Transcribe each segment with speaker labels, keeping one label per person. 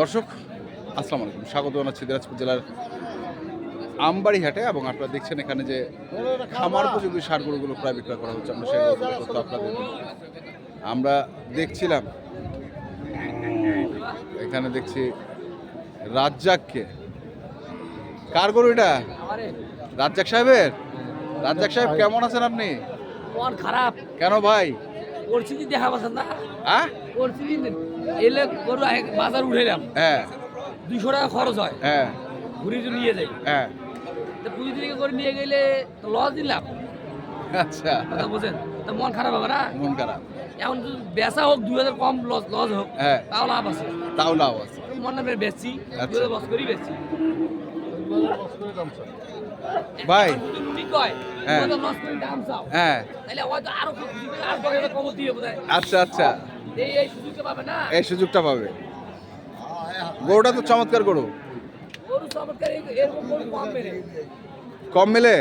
Speaker 1: দর্শক আসসালামু আলাইকুম। স্বাগত জানাচ্ছি দিনাজপুর জেলার আমবাড়ি হাটে এবং আপনারা দেখছেন এখানে যে খামার উপযোগী সার গরুগুলো প্রায় বিক্রয় করা হচ্ছে। আমরা সেই তথ্য আপনাদের আমরা দেখছিলাম এখানে দেখছি রাজ্জাককে। কার গরু এটা? রাজ্জাক সাহেবের? রাজ্জাক সাহেব কেমন আছেন আপনি?
Speaker 2: খারাপ।
Speaker 1: কেন ভাই?
Speaker 2: পরিস্থিতি দেখা পাচ্ছেন না।
Speaker 1: হ্যাঁ?
Speaker 2: পরিস্থিতি এলে গরু বাজার উঠেলাম
Speaker 1: হ্যাঁ।
Speaker 2: দুশো টাকা খরচ হয়।
Speaker 1: হ্যাঁ।
Speaker 2: ঘুরে নিয়ে যাই।
Speaker 1: হ্যাঁ।
Speaker 2: তো পুঁজি থেকে করে নিয়ে গেলে লস দিলাম।
Speaker 1: আচ্ছা।
Speaker 2: কথা বোঝেন? তো মন খারাপ হবে না?
Speaker 1: মন খারাপ।
Speaker 2: এখন যদি বেচা হোক দুই হাজার কম লস লস হোক
Speaker 1: হ্যাঁ।
Speaker 2: তাও লাভ আছে।
Speaker 1: তাও লাভ আছে।
Speaker 2: মন বেচছি।
Speaker 1: আচ্ছা।
Speaker 2: দুই হাজার লস বেচছি।
Speaker 1: ভাই। আচ্ছা আচ্ছা।
Speaker 2: এই সুযোগটা পাবে
Speaker 1: গরুটা তো চমৎকার গরু।
Speaker 2: কম
Speaker 1: মেলে।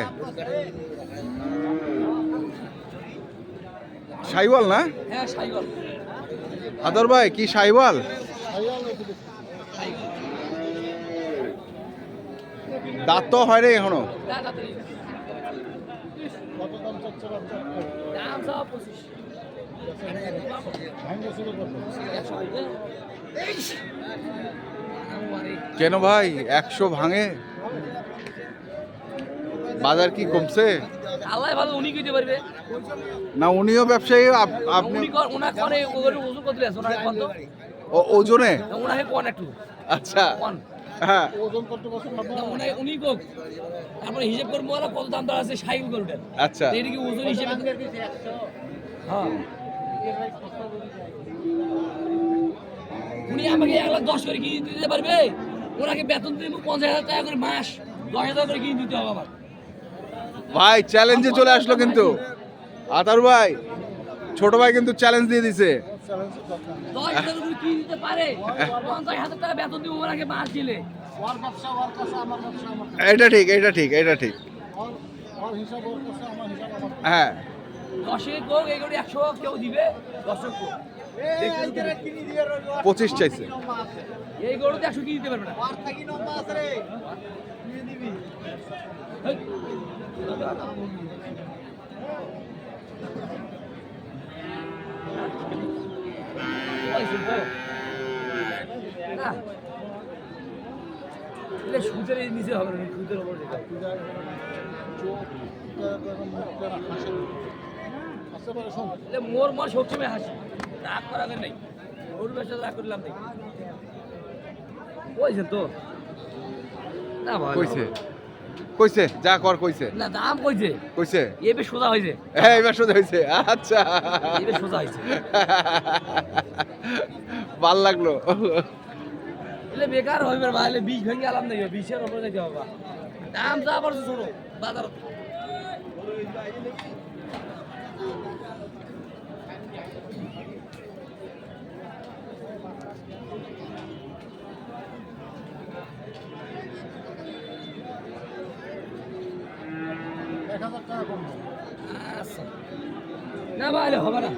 Speaker 1: সাইওয়াল না?
Speaker 2: হ্যাঁ
Speaker 1: আদর ভাই কি সাইওয়াল? দাঁত তো হয় রে এখনও।
Speaker 2: দাম
Speaker 1: কেন ভাই? একশো ভাঙে? বাজার কি কমছে?
Speaker 2: আল্লাহ ভালো উনি কইতে পারবে।
Speaker 1: না উনিও ব্যবসায়ী আপনি
Speaker 2: উনি করে ওজন কত আছে? ওনাকে কত
Speaker 1: ও- ওজনে?
Speaker 2: ওনাকে কোন একটু।
Speaker 1: আচ্ছা। হ্যাঁ।
Speaker 2: উনি উনি কোক? তারপরে হিসাব করব কত দাম দর আছে সাইকেল গরুটার
Speaker 1: আচ্ছা।
Speaker 2: এটা কি ওজন হিসেবে হ্যাঁ। উনি আমাকে এক লাখ দশ করে কিনে দিতে পারবে? ওনাকে বেতন দিব পঞ্চাশ হাজার টাকা করে মাস দশ হাজার করে কিনে দিতে হবে আমার।
Speaker 1: ভাই চ্যালেঞ্জে চলে আসলো কিন্তু। আতার ভাই ছোট ভাই কিন্তু চ্যালেঞ্জ দিয়ে দিছে। এটা ঠিক এটা ঠিক এটা ঠিক। হ্যাঁ।
Speaker 2: দশে কোক এই করে একশো কেউ দিবে। দশে কোক
Speaker 1: পঁচিশ চাইছে।
Speaker 2: এই একশো কিনে দিতে পারবে না? তো। সুদের এই নিচে হবে না সুদের ওপর এলে মোর মন সবসময় হাসি। রাগ করা নাই। ওর ব্যবসা রাগ করলাম নাই কইছেন তো? না ভাই
Speaker 1: কইছে? কইছে? যা কর কইছে।
Speaker 2: না দাম কইছে।
Speaker 1: কইছে?
Speaker 2: এবে সোজা হয়েছে
Speaker 1: হ্যাঁ এবার শুধু হয়েছে আচ্ছা।
Speaker 2: এবে সোজা হয়েছে
Speaker 1: ভালো লাগল।
Speaker 2: এলে বেকার হইবে ভাই এলে বিষ ভেঙে আলাম নাই বিষের উপরে দাম যা বাজার আচ্ছা। না হবে না।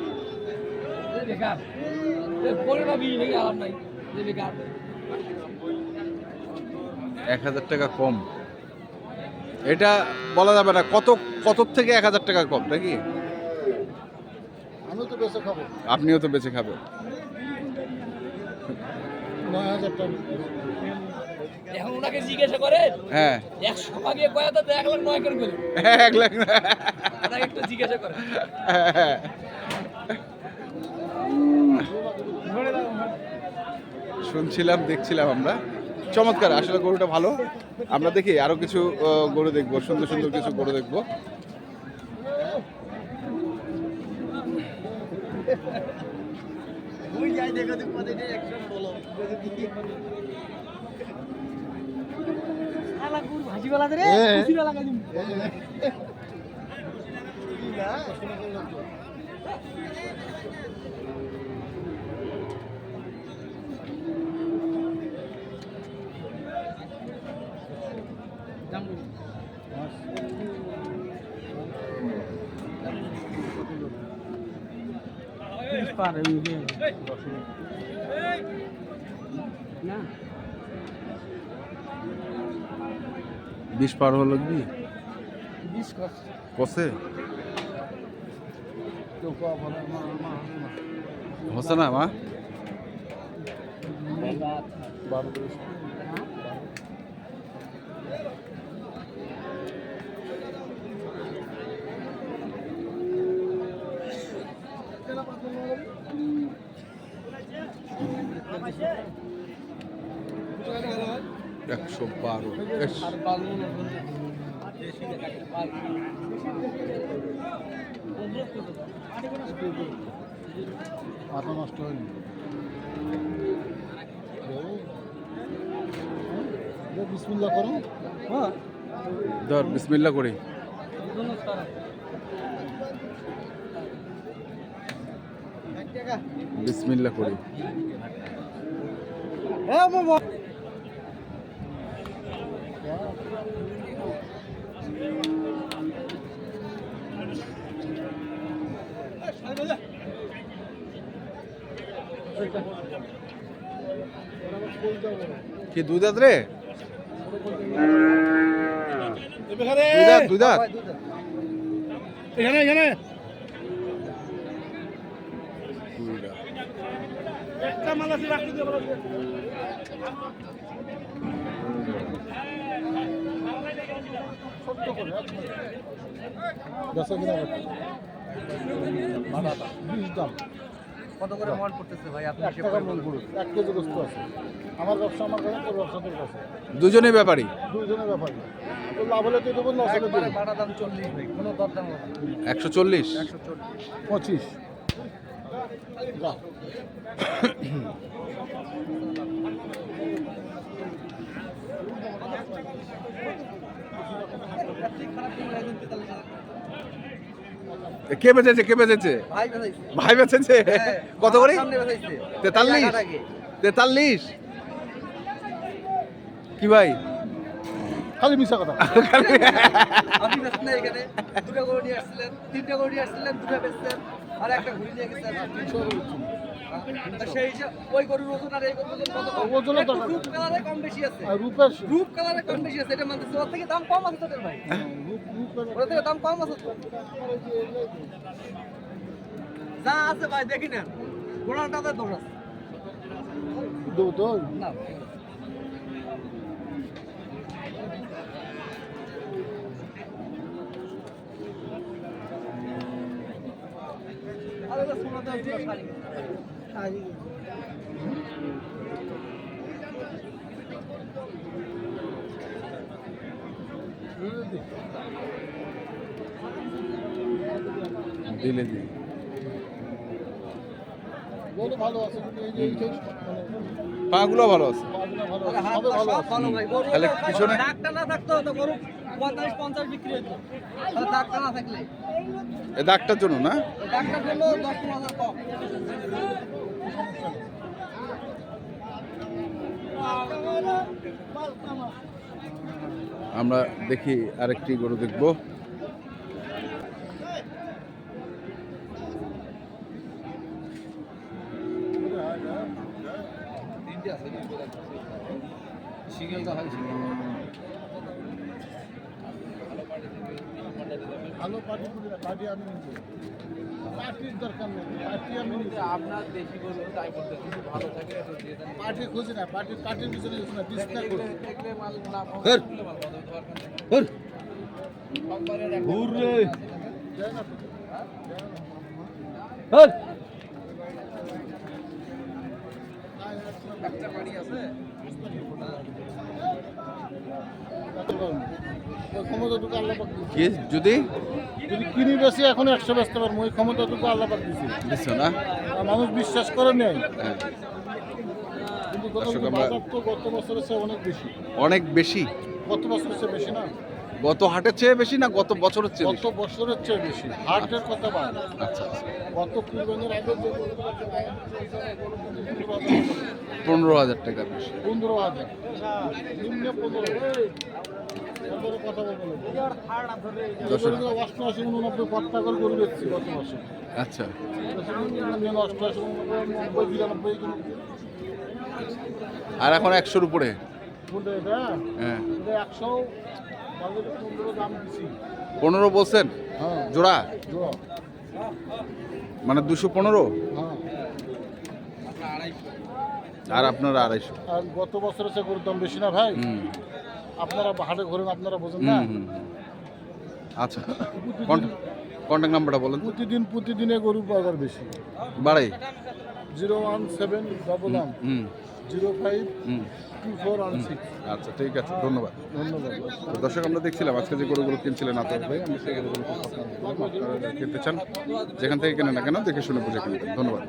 Speaker 1: এক হাজার টাকা কম। এটা বলা যাবে না। কত কত থেকে এক হাজার টাকা কম, নাকি? আপনিও তো বেঁচে খাবেন।
Speaker 3: নয়
Speaker 2: এখন ওনাকে জিজ্ঞাসা করে
Speaker 1: হ্যাঁ।
Speaker 2: একশো ভাগে কয়া তো এক লাখ নয় করে
Speaker 1: এক লাখ
Speaker 2: ওনাকে একটু জিজ্ঞাসা করে
Speaker 1: হ্যাঁ। শুনছিলাম দেখছিলাম আমরা। চমৎকার আসলে গরুটা ভালো। আমরা দেখি আরও কিছু গরু দেখব সুন্দর সুন্দর কিছু গরু দেখব।
Speaker 2: না
Speaker 4: যাই
Speaker 1: দেখো পার হলো কি
Speaker 4: বিশ কষ্ট
Speaker 1: কষে
Speaker 4: কেউ কোয়া বলে মা মা মা
Speaker 1: হচ্ছে না। মা
Speaker 3: বারো করে
Speaker 1: একশো বারো বেশ
Speaker 4: আর পালবো না দেশি পালবো
Speaker 3: মাথা নষ্ট হয়নি। বিসমিল্লা করো।
Speaker 4: হ্যাঁ।
Speaker 1: ধর বিসমিল্লা করি। বিসমিল্লা করি।
Speaker 4: হ্যাঁ
Speaker 1: কি দুই দাঁত রে? দুই দাঁত দুই দাঁত
Speaker 3: কিনা বিশ দাম
Speaker 4: কত করে মন করতেছে ভাই? আপনি
Speaker 3: এক টাকা এক কেজি বস্তু আছে। আমার ব্যবসা আমার কাছে তোর ব্যবসা তোর কাছে
Speaker 1: দুজনেই ব্যাপারী?
Speaker 3: দুইজনের ব্যাপার। তো লাভ হলে তুই দেবো
Speaker 4: ভাড়া দাম চল্লিশ ভাই কোনো দর দাম না।
Speaker 1: একশো চল্লিশ?
Speaker 4: একশো চল্লিশ।
Speaker 3: পঁচিশ।
Speaker 1: কে বেচেছে কে বেচেছে?
Speaker 4: ভাই
Speaker 1: বেচেছে।
Speaker 4: হ্যাঁ,
Speaker 1: কত করে? তেতাল্লিশ? তেতাল্লিশ? কি ভাই?
Speaker 3: খালি মিশা কথা।
Speaker 4: আপনি এখানে। দুটো গরু নিয়ে আসছিলেন তিনটা গরু নিয়ে আসছিলেন দুটো বেচছেন। আর একটা ঘুরি নিয়ে গেছেন তা সেই ওই গরুর ওজন আর এই গরুর কত কম?
Speaker 3: ওজনের
Speaker 4: রূপ কালারে কম বেশি আছে।
Speaker 3: আর রূপের
Speaker 4: রূপ কালারে কম বেশি আছে এটা মানতেছে ওর থেকে দাম কম আছে তোদের ভাই।
Speaker 3: রূপ
Speaker 4: ওর থেকে দাম কম আছে যা আছে ভাই দেখি না। ঘোড়াটাতে দৌড় আছে। না আরে এটা শোনা দাও পুরো শাড়ি শাড়ি
Speaker 1: দিলে দিলে। পাগুলো ভালো আছে। তাহলে পিছনে-
Speaker 4: তো পঁয়তাল্লিশ পঞ্চাশ বিক্রি হতো না থাকলে?
Speaker 1: এ দাগটার জন্য না?
Speaker 4: জন্য দশ পনেরো হাজার কম।
Speaker 1: আমরা দেখি আরেকটি গরু দেখব।
Speaker 4: তিনটে আছে সিগেলটা হয়
Speaker 3: ভালো পার্টি করি না পার্টি আমি নিচ্ছি পার্টির দরকার নেই পার্টি আমি নিচ্ছি
Speaker 4: আপনার দেশি গরু তাই বলতে যদি ভালো থাকে একটু দিয়ে দেন
Speaker 3: পার্টি খুঁজি না পার্টি পার্টির পিছনে যাচ্ছি না ডিসপ্লে করি
Speaker 4: দেখলে- দেখলে মাল না পাওয়া
Speaker 1: ধর।
Speaker 4: দেখলে মাল পাওয়া যাবে, দরকার নেই।
Speaker 1: ধর।
Speaker 4: কোম্পানির একটা-
Speaker 3: যায় না?
Speaker 4: একটা বাড়ি আছে।
Speaker 3: এত পারব না। ওই ক্ষমতাটুকু আল্লাহ
Speaker 1: কি যদি?
Speaker 3: যদি কিনি বেশি এখন একশো বেচতে পারব ওই ক্ষমতাটুকু আল্লাহ পাক দিয়েছে
Speaker 1: দিচ্ছ না
Speaker 3: মানুষ বিশ্বাস করে নেই।
Speaker 1: হ্যাঁ।
Speaker 3: কিন্তু গত বছরের চেয়ে অনেক বেশি।
Speaker 1: অনেক বেশি।
Speaker 3: গত বছরের চেয়ে বেশি না?
Speaker 1: গত হাটের চেয়ে বেশি না গত বছরের চেয়ে
Speaker 3: গত বছরের চেয়ে বেশি। হাটের কথা বাদ।
Speaker 1: আচ্ছা আচ্ছা।
Speaker 3: গত কুরবানির আগে যে
Speaker 1: পনেরো হাজার টাকা বেশি।
Speaker 3: পনেরো হাজার। পনেরো।
Speaker 1: আচ্ছা। আর এখন একশোর উপরে? হ্যাঁ।
Speaker 3: পনেরো
Speaker 1: বলছেন?
Speaker 3: হ্যাঁ
Speaker 1: জোড়া?
Speaker 3: জোড়া
Speaker 1: মানে দুশো পনেরো? আর আপনারা আড়াইশো।
Speaker 3: গত বছরের চেয়ে দাম বেশি না ভাই?
Speaker 1: হুম।
Speaker 3: আপনারা হাটে ঘোরেন আপনারা বোঝেন না।
Speaker 1: আচ্ছা কন্ট্যাক্ট নাম্বারটা বলেন
Speaker 3: প্রতিদিন প্রতিদিনে গরুর বাজার বেশি।
Speaker 1: বাড়াই
Speaker 3: zero one seven double one zero five two four one six.
Speaker 1: আচ্ছা ঠিক আছে ধন্যবাদ।
Speaker 3: ধন্যবাদ।
Speaker 1: দর্শক আমরা দেখছিলাম আজকে যে গরুগুলো কিনছিলেন আতর ভাই আমরা সেই গরুগুলো আপনারা কিনতে চান। যেখান থেকে কেনেন না কেন দেখে শুনে বুঝে কিনবেন। ধন্যবাদ।